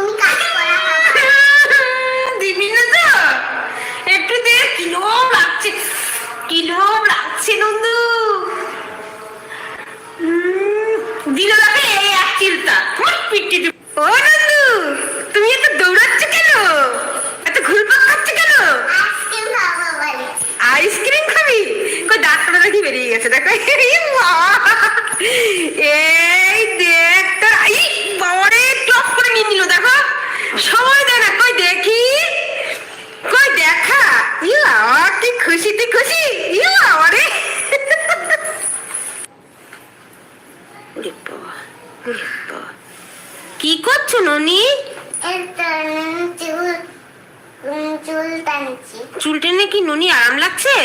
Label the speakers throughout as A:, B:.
A: তুমি কাজ করা
B: দিবি না তো? একটু দে কিলো লাগছে। কিলো লাগছে নন্দু দিল লাগে এই এক চিলতা পিটি ও নন্দু তুমি এত দৌড়াচ্ছ কেন? এত ঘুরপাক খাচ্ছ কেন?
A: আইসক্রিম খাব
B: কই বেরিয়ে গেছে দেখো। এই মা এই দেখ তোর আই বাবারে টপ করে নিয়ে নিল দেখো সময় দে না কই দেখি কই দেখা ইউ আমার কি খুশি তুই খুশি ইউ আমারে ওরে বাবা ওরে বাবা কি করছ ননি
A: এটা চুল উম, চুল টানছি
B: চুল টেনে কি ননি আরাম লাগছে?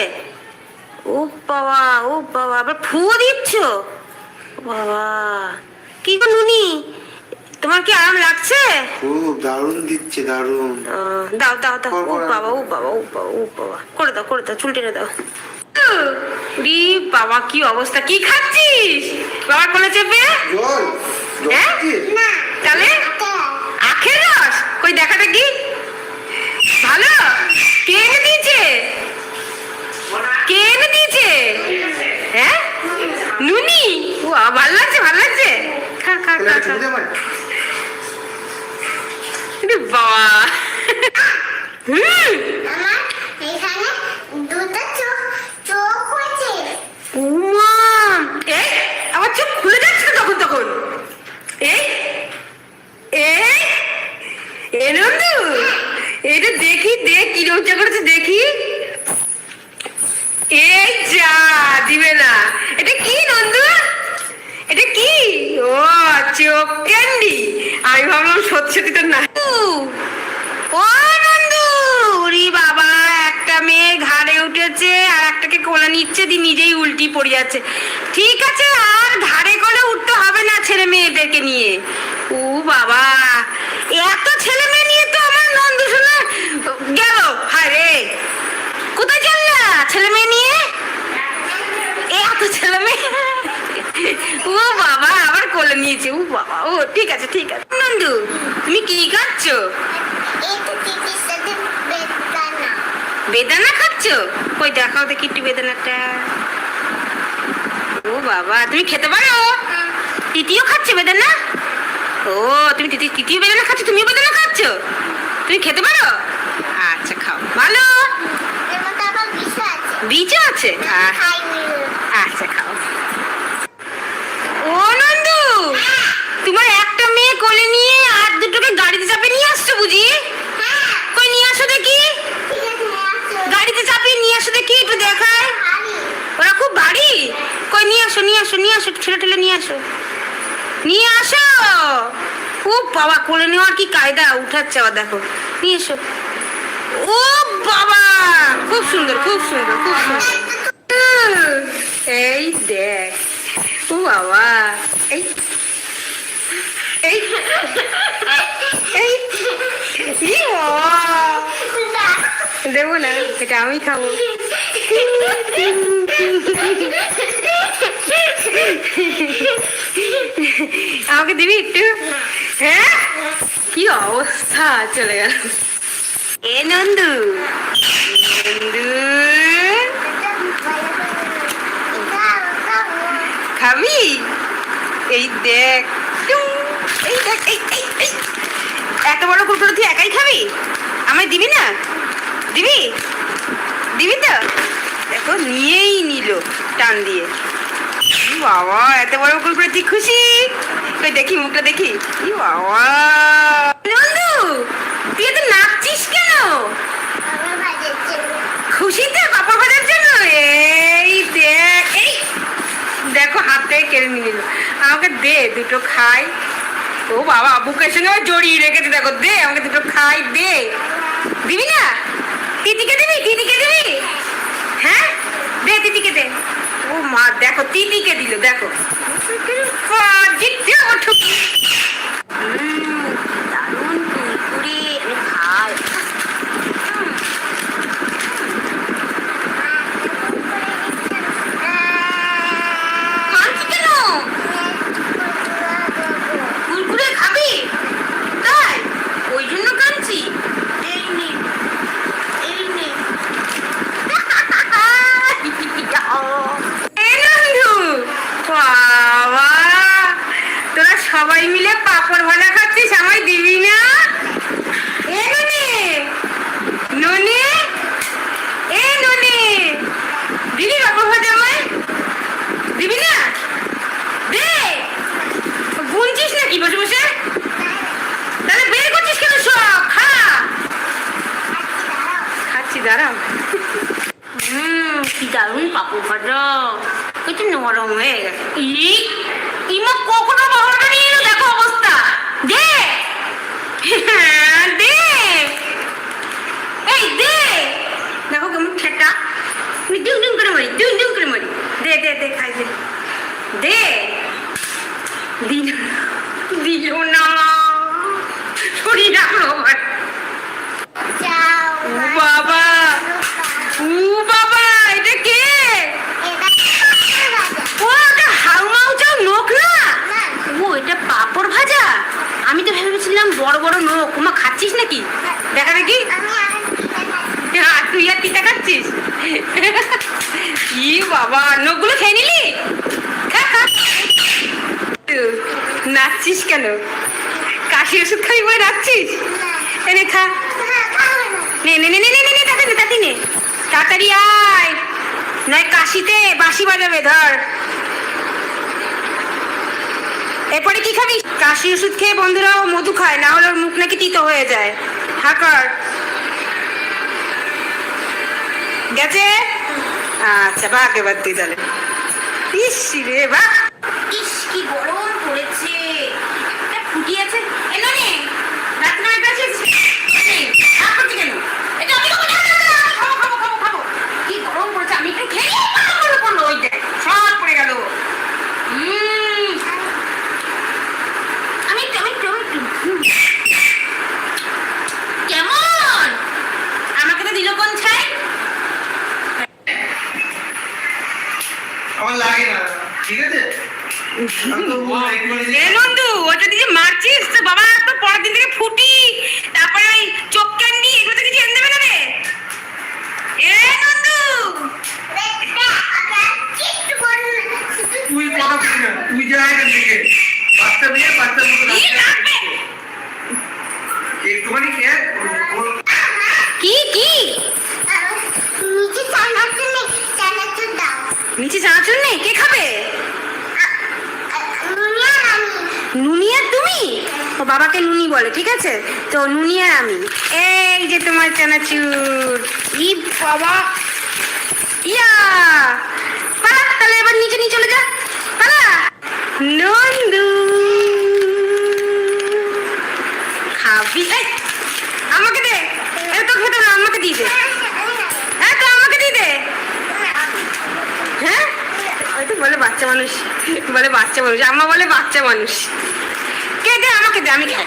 B: ও বাবা ও বাবা আবার ফুও দিচ্ছ? বাবা কি গো নুনি? তোমার কি আরাম লাগছে?
C: খুব দারুণ দিচ্ছে দারুণ।
B: দাও দাও দাও ও বাবা ও বাবা ও বাবা ও বাবা। করে দাও করে দাও চুল টেনে দাও। রি বাবা কি অবস্থা? কি খাচ্ছিস? বাবার কোলে চেপে? হ্যাঁ?
A: না
B: তাহলে? আখের রস? কই দেখা দেখি ভালো কে এনে দিয়েছে কে এনে দিয়েছে হ্যাঁ নুনি ও ভালো লাগছে ভালো লাগছে খা খা
C: তাহলে
B: খা
C: একটা
B: খা
C: চুমু দে আমায়।
B: আরে বাবা।
A: আমার চোখ চোখ হয়েছে।
B: উমা। এই আমার চোখ খুলে যাচ্ছে তখন তখন। এই এই এ নন্দু। এটা দেখি দেখ কি রোজা করেছে দেখি। এই যা দিবে না। এটা কি নন্দু? এটা কি ও চোখ ক্যান্ডি। আমি ভাবলাম সত্যি তো না। ও নন্দু ওরে বাবা, একটা মেয়ে ঘাড়ে উঠেছে আর একটাকে কোলে নিচ্ছে দি নিজেই উল্টি পড়ে যাচ্ছে। ঠিক আছে, আর ঘাড়ে কোলে উঠতে হবে না ছেলে মেয়েদেরকে নিয়ে। ও বাবা, এত ছেলে মেয়ে নিয়ে তো আমার নন্দু শুনে গেল হায় রে কোথায় চললা ছেলে মেয়ে নিয়ে এত ছেলে মেয়ে ও বাবা আবার কোলে নিয়েছে। ও বাবা ও ঠিক আছে ঠিক আছে। নন্দু তুমি কি খাচ্ছ?
A: বেদানা।
B: খাচ্ছ? কই দেখাও দেখি একটু বেদানাটা। ও বাবা তুমি খেতে পারো? তিতিও খাচ্ছে বেদানা? ও তুমি তিতি তৃতীয় বেদানা খাচ্ছ তুমিও বেদানা খাচ্ছ? তুমি খেতে পারো? আচ্ছা খাও। ভালো?
A: বিষ আছে।
B: আচ্ছা খাও। ও নন্দু, তোমার একটা মেয়ে কোলে নিয়ে আর দুটোকে গাড়িতে চাপে নিয়ে আসছো বুঝি? কই নিয়ে আসো দেখি। গাড়িতে চাপিয়ে নিয়ে আসো দেখি, একটু দেখায় ওরা খুব ভারী। কই নিয়ে আসো নিয়ে আসো নিয়ে আসো ঠেলে ঠেলে নিয়ে আসো। নিয়ে আসো। ও বাবা, কোলে নেওয়ার কি কায়দা? উঠাচ্ছে আবার দেখো। নিয়ে এসো। ও বাবা, খুব সুন্দর খুব সুন্দর খুব সুন্দর। এই দেখ। ও বাবা এই এই এই। দেবো না এটা আমি খাব আমাকে দিবি একটু হ্যাঁ কি অবস্থা চলে গেল এ নন্দু নন্দু খাবি এই দেখ এই দেখ, এই এত বড় কুকুর তুই একাই খাবি? আমায় দিবি না? দিবি? দিবি তো? দেখো, নিয়েই নিল টান দিয়ে। বাবা, এত বড় কুকুর তুই খুশি? কই, দেখি, মুখটা দেখি। বাবা। নন্দু, তুই এত নাচছিস কেন
A: বাবা ভাজের জন্য
B: খুশিতে পাপড় ভাজার জন্য এই দেখ এই দেখো হাতে কেড়ে নিয়ে নিল। আমাকে দে, দুটো খাই। ও বাবা, বুকের সঙ্গে আবার জড়িয়ে রেখেছে, দেখো, দে, আমাকে দুটো খাই, দে। দিবি না? তিতিকে দিবি? তিতিকে দিবি? হ্যাঁ? দে, তিতিকে দে। ও মা, দেখো, তিতিকে দিল, দেখো। ঠুক- উম, দারুণ কুরকুরে আমি খাই কাঁদছি কেন কুরকুরে খাবি তাই ওই জন্য কাঁদছি এই নে এই নে এ নন্দু বাবা তোরা সবাই মিলে পাপড় ভাজা খাচ্ছিস আমায় দিবি না এ ননি ননি এ ননি দিবি পাপড় ভাজা আমায় দিবি না দে গুনছিস নাকি বসে বসে তাহলে বের করছিস কেন সব খা খাচ্ছি দাঁড়াও হুম কি দারুণ পাপড় ভাজা একটু নরম হয়ে গেছে ই ইমা কখনো পাপড়টা নিয়ে এলো দেখো অবস্থা দে হ্যাঁ, দে এই দে দেখো কেমন ঠেটা আমি ডিম ডিম করে মারি ডিম ডিম করে মারি দে দে দে খাই দে দে দিল দিল না শরীর রাখল আমার বাবা। ও বাবা এটা কে? ও এটা হাউমাউ চাও নোক না? ও এটা পাপড় ভাজা? আমি তো ভেবেছিলাম বড় বড় নোক মা খাচ্ছিস নাকি? দেখা দেখি। তুই আর পিঠা খাচ্ছিস ই বাবা নখগুলো খেয়ে নিলি খা, খা। নাচছিস কেন? কাশি ওষুধ খাবি বলে
A: না
B: এনে খা
A: না।
B: নে নে নে নে তাড়াতাড়ি আয়। নয় কাশিতে বাঁশি বাজাবে, ধর। এরপরে কি খাবি? কাশি ওষুধ খেয়ে বন্ধুরাও মধু খায়, না হলে ওর মুখ নাকি তিতো হয়ে যায়। হাকার গেছে? আচ্ছা ভাগ এবার তুই তাহলে। ইস রে বাহ ইস, কি গরম। পড়েছে একটা ফুটি আছে। এলো নে রাত নয় কাছে ভাগ করছি কেন এটা আমি খাব না, না, না, না, আমি খাব খাব খাব খাব কি গরম পড়েছে আমি একটু খেয়ে নিই, পড়ল, পড়ল, পড়ল, ওই দেখ সব পড়ে গেল উম, আমি একটু আমি একটু আমি একটু হুম। কেমন আমাকে তো দিল কোন ছাই
C: আমার লাগে না ঠিক আছে আমি তো বলব একটুখানি
B: এ নন্দু ওটা দিয়ে মারছিস? তো বাবা তো পরের দিন থেকে ফুটি। তারপরে ওই চোখ ক্যান্ডি এগুলো তো কিছু এনে দেবে না রে? এ নন্দু
C: তুই কথা বলিস না তুই যা এখান থেকে। বাচ্চা মেয়ে বাচ্চার মতো
B: কি
C: একটুখানি খেয়ে
B: কি কি?
A: নিচে চানাচুর নেই, চানাচুর দাও।
B: নিচে চানাচুর নেই? কে খাবে? নুনিয়া তুমি? ও বাবাকে নুনি বলে, ঠিক আছে? তো নুনিয়া আমি। এই যে তোমার চানাচুর। ই বাবা। ইয়া! পালা, তাহলে এবার নিচে নিয়ে চলে যা। পালা। নন্দু। খাবি? আমাকে দে। এ তো খেতে না আমাকে দিয়ে দে। হ্যাঁ তো আমাকে দিয়ে দে। হ্যাঁ? ওই তো বলে বাচ্চা মানুষ। বলে বাচ্চা মানুষ আম্মা বলে বাচ্চা মানুষ। কে দে আমাকে দে আমি খাই।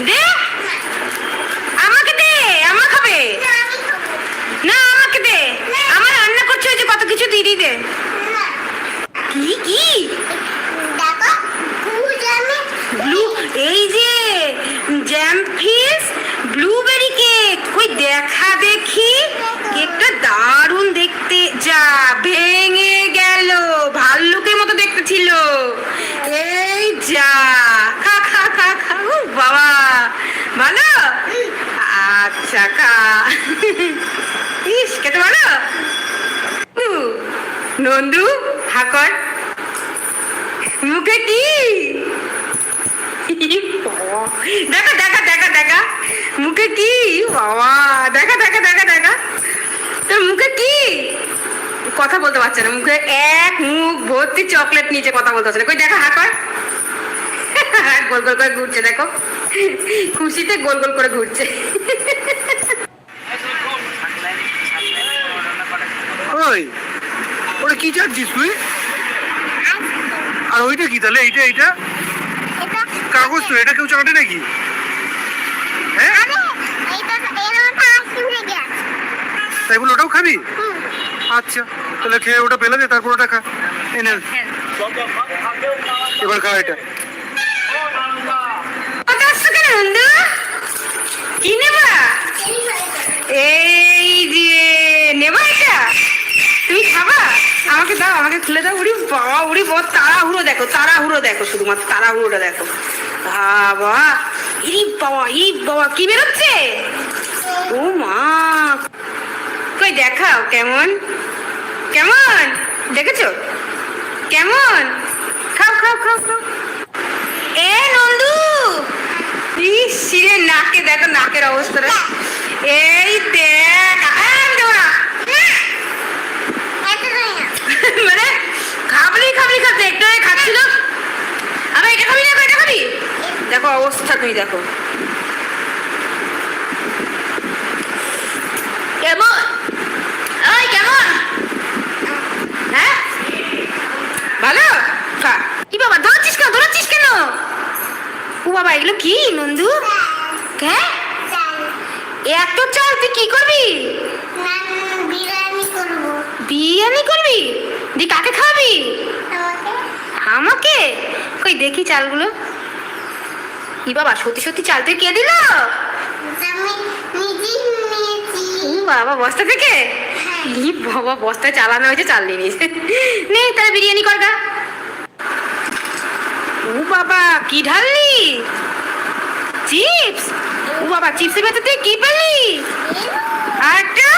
B: দে। আমাকে দে আমা খাবে।
A: না,
B: আমাকে দে। আমার রান্না করছে যে কত কিছু দিদি দে। কি কি? ব্লু এই যে জ্যাম ফিস ব্লুবেরি কেক ওই দেখা দেখি। কেকটা দারুণ দেখতে। যা ছিল। আচ্ছা খা খা খা বাবা, ভালো? আচ্ছা খা ইস, খেতে ভালো? নন্দু হাকর মুখে কি? দেখা দেখা দেখা দেখা। মুখে কি? বাবা, দেখা দেখা দেখা দেখা। তোর মুখে কি? কথা বলতে পারছে না। মুখে এক মুখ ভর্তি চকলেট নিচে কথা বলতে পারছে না। কই দেখা হা কর গোল গোল করে ঘুরছে দেখো। খুশিতে গোল গোল করে ঘুরছে।
C: ওই ওটা কি চাচ্ছিস তুই? আর ওইটা কি তাহলে? এইটা এইটা? কাগজ তো এটা কেউ চাটে নাকি? হ্যাঁ? তাই বলে ওটাও খাবি?
A: হুম।
C: আচ্ছা তাহলে খেয়ে ওটা পেলে দে তারপর ওটা খা। এনে এবার খা এটা।
B: কি নেবা? এই যে নেবা এটা? তুমি খাবা? আমাকে দাও আমাকে খুলে দাও উড়ি। বাবা উড়ি বাবা তাড়াহুড়ো দেখো তাড়াহুড়ো দেখো শুধুমাত্র তাড়াহুড়োটা দেখো। বাবা ই বাবা ই বাবা কি বেরোচ্ছে? ও মা কই দেখাও, কেমন? কেমন? দেখেছ? কেমন? খাও খাও খাও খাও। এ নন্দু! সিরে নাকে, দেখো নাকের অবস্থাটা। এই দেখ না। মানে আবার এটা খাবি না, এটা খাবি? দেখো অবস্থা তুই দেখো কেমন ওই কেমন? হ্যাঁ? ভালো। কি বাবা ধরছিস কেন? ধরছিস কেন? ও বাবা এগুলো কি নন্দু? হ্যাঁ এত চাল তুই কি করবি?
A: বিরিয়ানি করব।
B: দি কাকে খাওয়াবি?
A: আমাকে?
B: কই দেখি চালগুলো। কি বাবা সত্যি সত্যি চাল থেকে কে দিল? বাবা বস্তা থেকে? বাবা বস্তায় চালানো হয়েছে নিয়েছে। নে তাহলে বিরিয়ানি ও বাবা কি ঢাললি? চিপস? ও বাবা চিপসের ভেতর কি পেলি?
A: আরেকটা?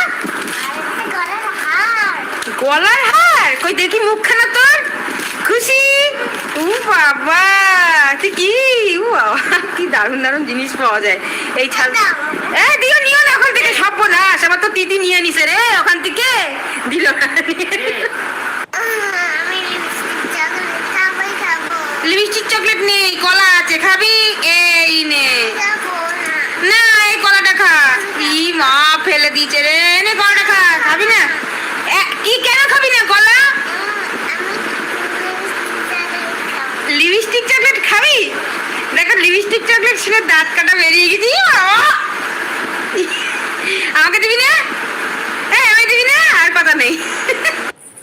A: গলার হার।
B: গলার হার কই দেখি মুখখানা তোর। খুশি? ও বাবা তুই কি? ও বাবা কি দারুণ দারুণ জিনিস পাওয়া যায়। এই ছাল এ দিও না আমার তো দিদি নিয়ে নিছে রে, ওখান থেকে। দিল
A: লিপস্টিক চকলেট
B: নেই, কলা আছে, খাবি? এই নে।
A: না,
B: এই কলাটা খা। ই মা, ফেলে দিয়েছে রে। নে, কলাটা খা, খাবি না? কি কেন খাবি না, কলা?
A: লিপস্টিক চকলেট খাবি?
B: দেখো, লিপস্টিক চকলেট ছিল দাঁত কাটা বেরিয়ে গেছি। বাবা। আমাকে দিবি না? হ্যাঁ আমি দিবি না? আর কথা নেই।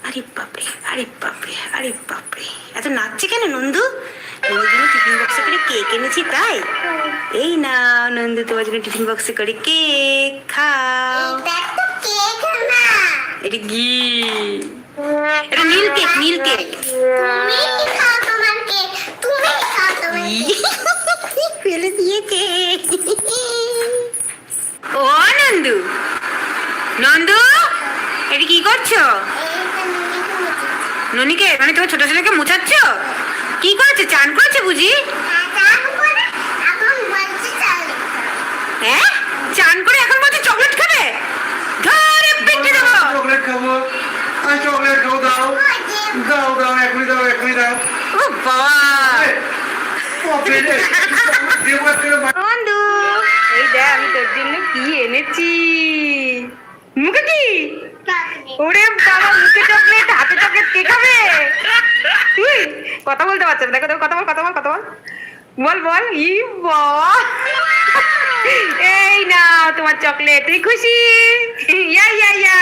B: আরে বাপরে আরে বাপরে আরে বাপরে। এত নাচছে কেন নন্দু? নন্দুর টিফিন বক্সে করে কেক এনেছি তাই? এই না নন্দু তোমার জন্য টিফিন বক্সে করে কেক খাও।
A: এটা
B: ঘি। এটা নীল কেক নীল কেক।
A: তুমি খাও কেক
B: ফেলে ও নন্দু? নন্দু? এটা কি করছ? ননিকে মানে তোমার ছোট ছেলেকে মুছাচ্ছ? কি করেছে? চান করেছে বুঝি? হ্যাঁ? চান করে এখন বলছে চকলেট খাবে? ধরে পেটে দেবো।
C: চকলেট খাব। আমি চকলেট খাব দাও। দাও দাও এখনই দাও এখনই দাও।
B: ও বাবা। বন্ধু এই দেখ আমি তোর জন্য কি এনেছি? মুখে কি? ওরে বাবা মুখে চকলেট হাতে চকলেট কে খাবে? কথা বলতে পারছিস না। দেখো দেখো কথা বল কথা বল কথা বল। বল বল ই এই না তোমার চকলেট তুই খুশি? ইয়া ইয়া ইয়া।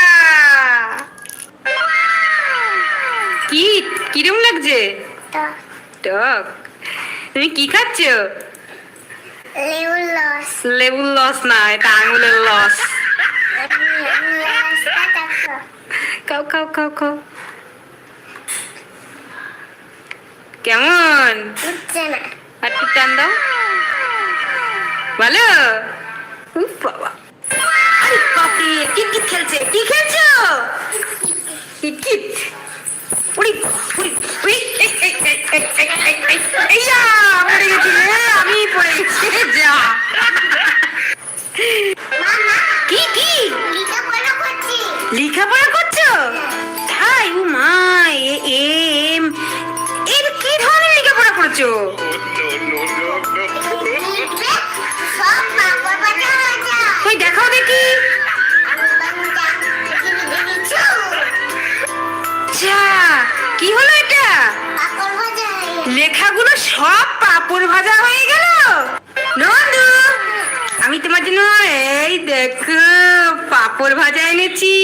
B: কি কিরম লাগছে? টক। তুমি কি খাচ্ছ?
A: লেবুর লস
B: লেবুর লস না এটা আঙুলের লস খাও খাও খাও খাও কেমন আর একটু টান দাও ভালো বাবা আরে বাপরে কিট কিট খেলছে কি খেলছো কিট কিট উড়ি উড়ি উড়ি এই এই এই এই এই এই এই এই
A: ভাজা হয়ে
B: গেল? নন্দু আমি তোমার জন্য এই দেখো পাপড় ভাজা এনেছি.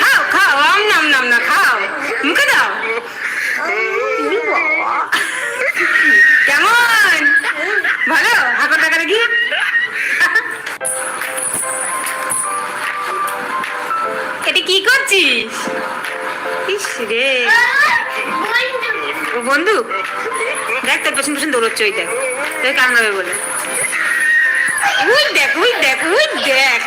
B: খাও খাও আম নাম নাম না খাও। মুখে দাও। কেমন? ভালো? এটা কি করছিস? ইস রে। ও বন্ধু, দেখ তোর পেছন পেছন দৌড়চ্ছে, ওই দেখ। তোর কামড়াবে বলে। উই দেখ উই দেখ উই দেখ।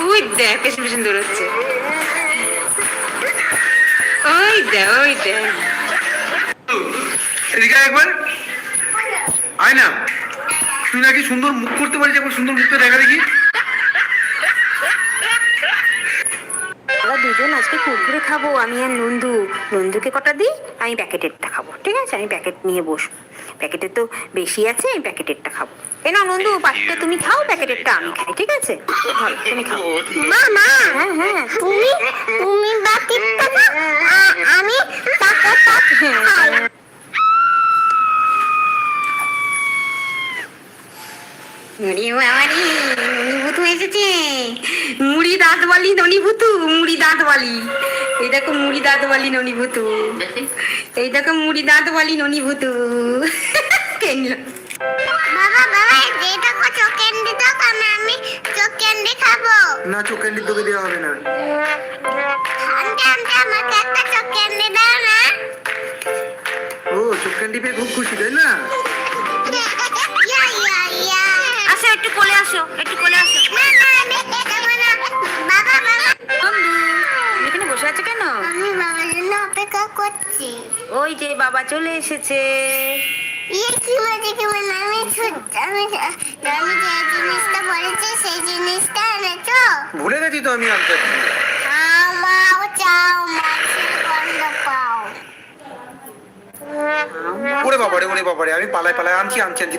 B: ওই দেখ, পেছন পেছন দৌড়চ্ছে। ওই দেখ ওই দেখ।
C: এদিকে একবার। আয় না। তুই নাকি সুন্দর মুখ করতে পারিস একবার সুন্দর মুখটা দেখা দেখি?
B: আমরা দুজন আজকে কুরকুরে খাব আমি আর নন্দু। নন্দুকে কটা দিই? আমি প্যাকেটেরটা খাব ঠিক আছে? আমি প্যাকেট নিয়ে বসবো। প্যাকেটের তো বেশি আছে আমি প্যাকেটেরটা খাব। এ না নন্দু পাখিটা তুমি খাও প্যাকেটেরটা আমি খাই ঠিক আছে? ভালো তুমি খাও।
A: মামা
B: হ্যাঁ হ্যাঁ।
A: তুমি তুমি বাকিটা না আমি টাকাটা খাই
B: মুড়ি বাবারি ননিভূতু এসেছে। মুড়ি দাঁত বালি ননিভূতু মুড়ি দাঁত বালি এই দেখো মুড়ি দাঁত বালি ননিভূতু এই দেখো মুড়ি দাঁত বালি ননিভূতু কেন
A: বাবা বাবা যেটা কো চোখ ক্যান্ডি দাও আমি আমি চোখ ক্যান্ডি খাব।
C: না চোখ ক্যান্ডি তোকে দেওয়া হবে না।
A: আন্টি আন্টি আমাকে একটা চোখ ক্যান্ডি দাও না।
C: ও চোখ ক্যান্ডি পেয়ে খুব খুশি তাই না?
B: আসো একটু কোলে আসো।
A: আমি
B: এখানে বসে আছো কেন?
A: বাবার জন্য অপেক্ষা করছি।
B: ওই যে বাবা চলে এসেছে।
A: ইয়ে কি মজা কি মজা আমি ছোট আমি আমি যে জিনিসটা বলেছি সেই জিনিসটা এনেছো?
C: ভুলে গেছি তো আমি আনতে।
A: আমাও চাও মাছের গন্ধ পাও।
C: ওরে বাবারে ওরে বাবারে আমি পালায় পালায় আনছি আনছি আনছি।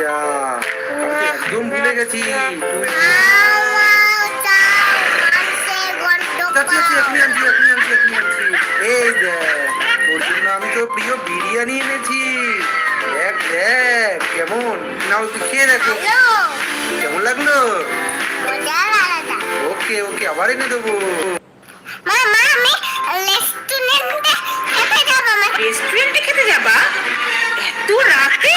C: যা আমি একদম ভুলে গেছি। আচ্ছা, আচ্ছা, জন্য আমি তো প্রিয় বিরিয়ানি এনেছি। দেখ কেমন? নাও তুই খেয়ে দেখো। কেমন লাগল? ওকে ওকে আবার এনে দেবো।
A: রেস্টুরেন্টে খেতে যাবা?
B: এত রাতে?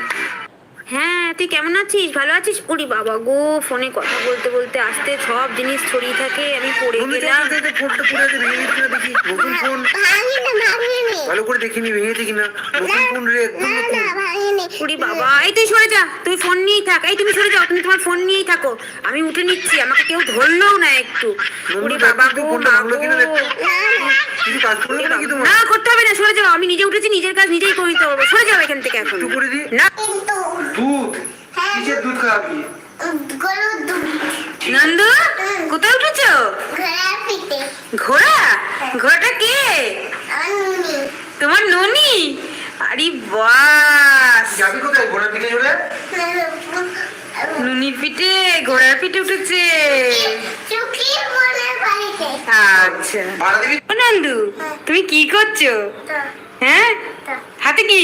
B: হ্যাঁ তুই কেমন আছিস? ভালো আছিস? ওরে বাবা গো ফোনে কথা বলতে বলতে আসতে সব জিনিস ছড়িয়ে থাকে আমি পড়ে গেলাম।
C: ফোনটা পুরো ভেঙে দিচ্ছি দেখি নতুন ফোন ভালো করে দেখিনি ভেঙেছে কিনা? নতুন ফোন রে একদম
A: না
C: নতুন।
A: না ভাঙিনি।
B: উড়ি বাবা এই তুই সরে যা তুই ফোন নিয়েই থাক এই তুমি সরে যাও তুমি তোমার ফোন নিয়েই থাকো। আমি উঠে নিচ্ছি আমাকে কেউ ধরলেও না একটু।
C: দেখো।
B: বাবা গো।
A: না
B: করতে হবে না সরে যাও আমি নিজে উঠেছি নিজের কাজ নিজেই করে নিতে পারব সরে যাও এখান থেকে এখন।
C: একটু করে দিই।
B: না।
A: কিন্তু
C: দুধ।
A: হ্যাঁ।
C: কিসের দুধ। খাওয়াবি?
A: গরুর দুধ।
B: নন্দু কোথায় উঠেছো? ঘোড়া? ঘোড়াটা কে? তোমার ননি? আরে বাস।
C: যাবি কোথায়? ঘোড়ার দিকে চলে
B: নুনির পিঠে ঘোড়ার পিঠে উঠেছে। আচ্ছা। নন্দু তুমি কি করছ? হ্যাঁ? হাতে কি?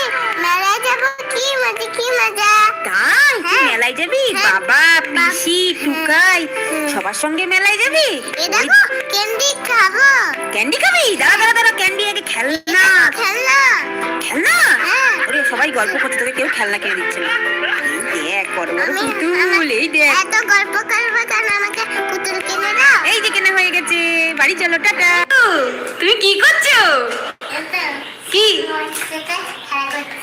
A: মেলায় যাব কি মজা কি মজা?
B: তাই তুই
A: হ্যাঁ।
B: মেলায় যাবি?
A: হ্যাঁ।
B: বাবা পিসি টুকাই সবার সঙ্গে মেলায় যাবি?
A: এ দেখো ক্যান্ডি খাব।
B: ক্যান্ডি খাবি? দাঁড়া দাঁড়া দাঁড়া ক্যান্ডি আগে খেলনা।
A: খেলনা।
B: খেলনা?
A: হ্যাঁ।
B: ওরে সবাই গল্প করতে তোকে কেউ খেলনা কিনে দিচ্ছে না। দেখ বড় বড় পুতুল এই দেখ।
A: এত গল্প করব কেন? আমাকে পুতুল কিনে দাও।
B: এই যে কেনা হয়ে গেছে বাড়ি চলো টাটা। তুমি কি করছ? কি?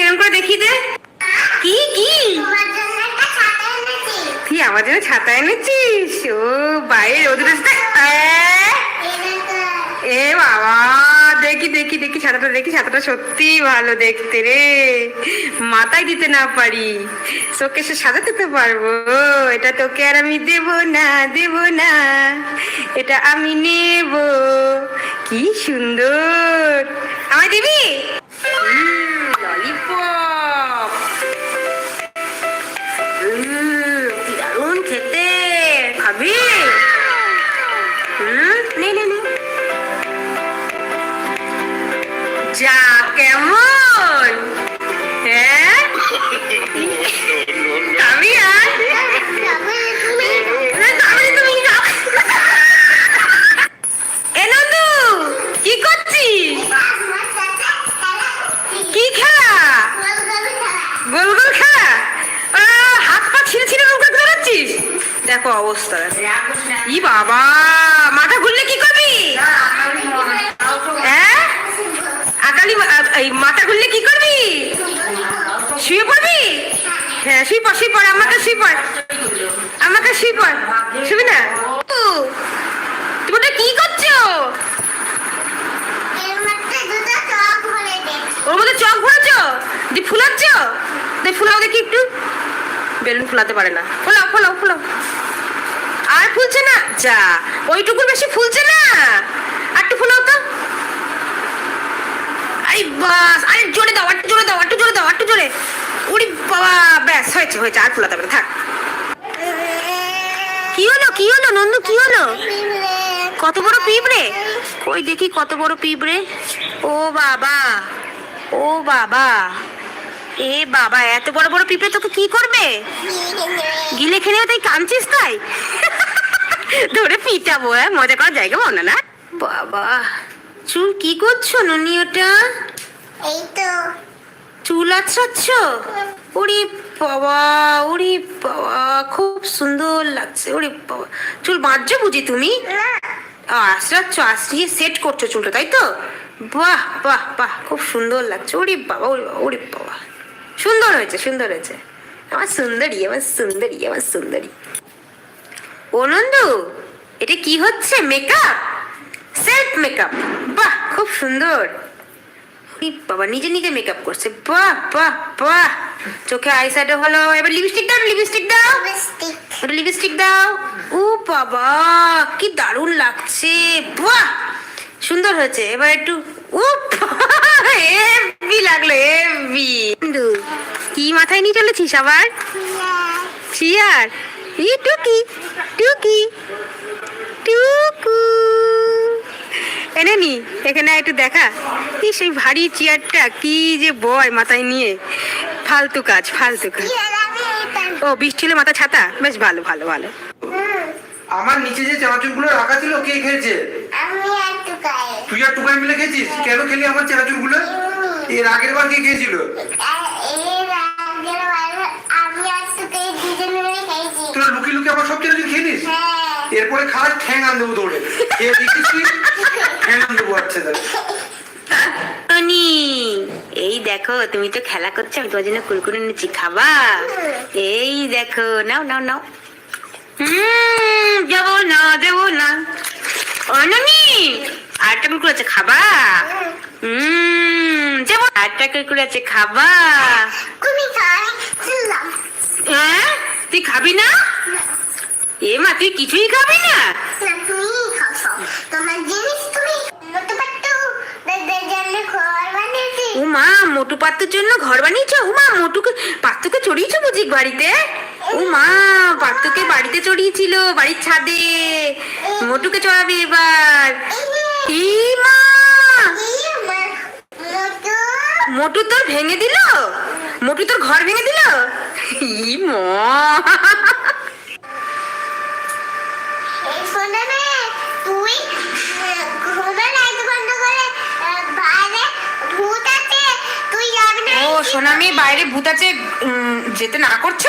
B: এরকম করে দেখি দে। কি কি? তুই আমার জন্য ছাতা এনেছিস? ও, বাইরে রোদ রোদ এ বাবা, দেখি দেখি দেখি ছাতাটা দেখি ছাতাটা সত্যি ভালো দেখতে রে। মাথায় দিতে না পারি। তোকে সে সাজাতে তো পারব। এটা তোকে আর আমি দেব না দেব না। এটা আমি নেব। কি সুন্দর। আমায় দিবি? দেখো অবস্থা। ই বাবা মাথা ঘুরলে কি করবি? হ্যাঁ? আকালি মাথা ঘুরলে কি করবি? শুয়ে পড়বি? হ্যাঁ শুয়ে পড় শুয়ে পড় আমাকে শুয়ে পড়। আমাকে শুয়ে পড়। শুবি না? তুমি কি করছ?
A: ওর মধ্যে চক ভরেছ?
B: দি ফুলাচ্ছ? দি ফুলাও দেখি একটু। বেলুন ফুলাতে পারে না। ফুলাও ফুলাও ফুলাও। আর ফুলছে না? যা, ওইটুকুর বেশি ফুলছে না। আর একটু ফুলাও তো। আরে বাস, আরে জোরে দাও একটু জোরে দাও একটু জোরে দাও একটু জোরে। উড়ি বাবা, ব্যাস, হয়েছে হয়েছে, আর ফুলাতে হবে থাক। কি হলো কি হলো, নন্দু, কি হলো? কত বড় পিঁপড়ে? কই দেখি কত বড় পিঁপড়ে। ও বাবা ও বাবা। এ বাবা, এত বড় বড় পিঁপড়ে তোকে কি করবে? গিলে খেলে তাই কাঁদছিস তাই? ধরে পিটাবো হ্যাঁ? মজা করার জায়গা মনে না বাবা চুল কি করছ ননি ওটা?
A: এই তো।
B: চুল আছড়াচ্ছ? ওরে বাবা ওরে বাবা খুব সুন্দর লাগছে ওরে বাবা। চুল বাঁধছো বুঝি তুমি?
A: না।
B: আশ্রাচ্ছ আশ্রিয়ে সেট করছ চুলটা তাই তো? বাহ বাহ বাহ খুব সুন্দর লাগছে ওরে বাবা ওরে বাবা ওরে বাবা। সুন্দর হয়েছে সুন্দর হয়েছে। আমার সুন্দরী আমার সুন্দরী আমার সুন্দরী। ও নন্দু এটা কি হচ্ছে মেকআপ সেলফ মেকআপ বাহ খুব সুন্দর। বাবা নিজে নিজে মেকআপ করছে। বাহ বাহ বাহ। চোখে আই হলো এবার লিপস্টিক দাও লিপস্টিক দাও।
A: লিপস্টিক
B: লিপস্টিক দাও। ও বাবা কি দারুণ লাগছে। বাহ সুন্দর হয়েছে। এবার একটু ও হেভি লাগল হেভি কি মাথায় নিয়ে চলেছিস আবার? চিয়ার ই টুকি একটু দেখা। কি সেই ভারী চেয়ারটা কি যে বয় মাথায় নিয়ে। ফালতু কাজ ফালতু কাজ। ও বৃষ্টি হলে মাথা ছাতা? বেশ ভালো ভালো ভালো।
C: আমার নিচে যে চানাচুরগুলো রাখা ছিল কে খেয়েছে
A: আমি একটু
C: তুই আর টুকাই মিলে খেয়েছিস কেন খেলি আমার চানাচুরগুলো এর আগের বার কে খেয়েছিল? তোরা লুকিয়ে লুকিয়ে আমার সব চানাচুর খেয়ে নিস
A: হ্যাঁ।
C: এরপরে খাওয়ার ঠ্যাং আন দেবো দৌড়ে। খেয়ে দেখিস
B: টনি এই দেখো তুমি তো খেলা করছ আমি তোমার জন্য কুরকুরে নিচ্ছি খাবা? এই দেখো নাও নাও নাও। হুম যাব না দেবো না। অননি আরেকটা কুরকুরে আছে খাবা? হুম যাব আরেকটা কুরকুরে আছে খাবা? হ্যাঁ তুই খাবি না? এ মা তুই কিছুই খাবি না? পাত্তুর জন্য ঘর বানিয়েছো? ও মা মোটুকে পাত্তুকে চড়িয়েছো বুঝি বাড়িতে? ও মা পাত্তুকে বাড়িতে চড়িয়েছিল, বাড়ির ছাদে। মোটুকে চড়াবে এবার। ই মা! মোটু তোর ভেঙে দিল? মোটু তোর ঘর ভেঙে দিল?
A: তুই ঘুমে লাইট বন্ধ করে আহ, বাইরে ভূত আছে তুই যাবি না
B: ও সোনা মেয়ে বাইরে ভূত আছে যেতে না করছ?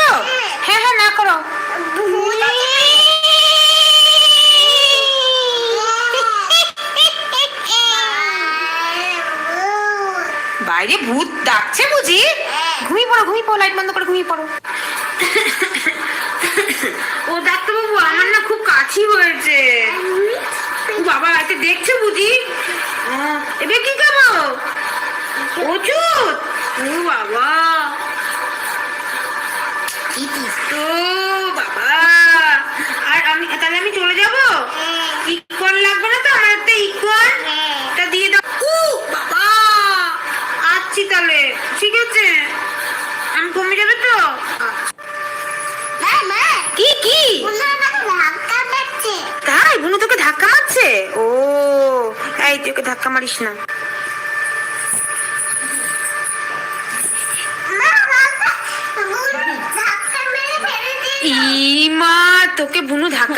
B: হ্যাঁ হ্যাঁ না করো। বাইরে ভূত ডাকছে বুঝি? ঘুমিয়ে পড়ো ঘুমিয়ে পড়ো, লাইট বন্ধ করে ঘুমিয়ে পড়ো। ও, ডাক্তারবাবু, আমার না খুব কাছি হয়েছে। বাবা এতে দেখছে বুঝি? এবার কি খাব ওষুধ ও বাবা। কি তো বাবা। আর আমি তাহলে আমি চলে যাব? ইকন লাগবে না তো? আমার একটা ইকন তা দিয়ে দাও। উ বাবা। আচ্ছি তাহলে। ঠিক আছে। আমি কমে যাবে তো? কি কি?
A: মারছে।
B: তাই? বুনু তোকে ধাক্কা মারছে? ও এই তুই ওকে ধাক্কা মারিস না। মা তোকে বুনু ধাক্কা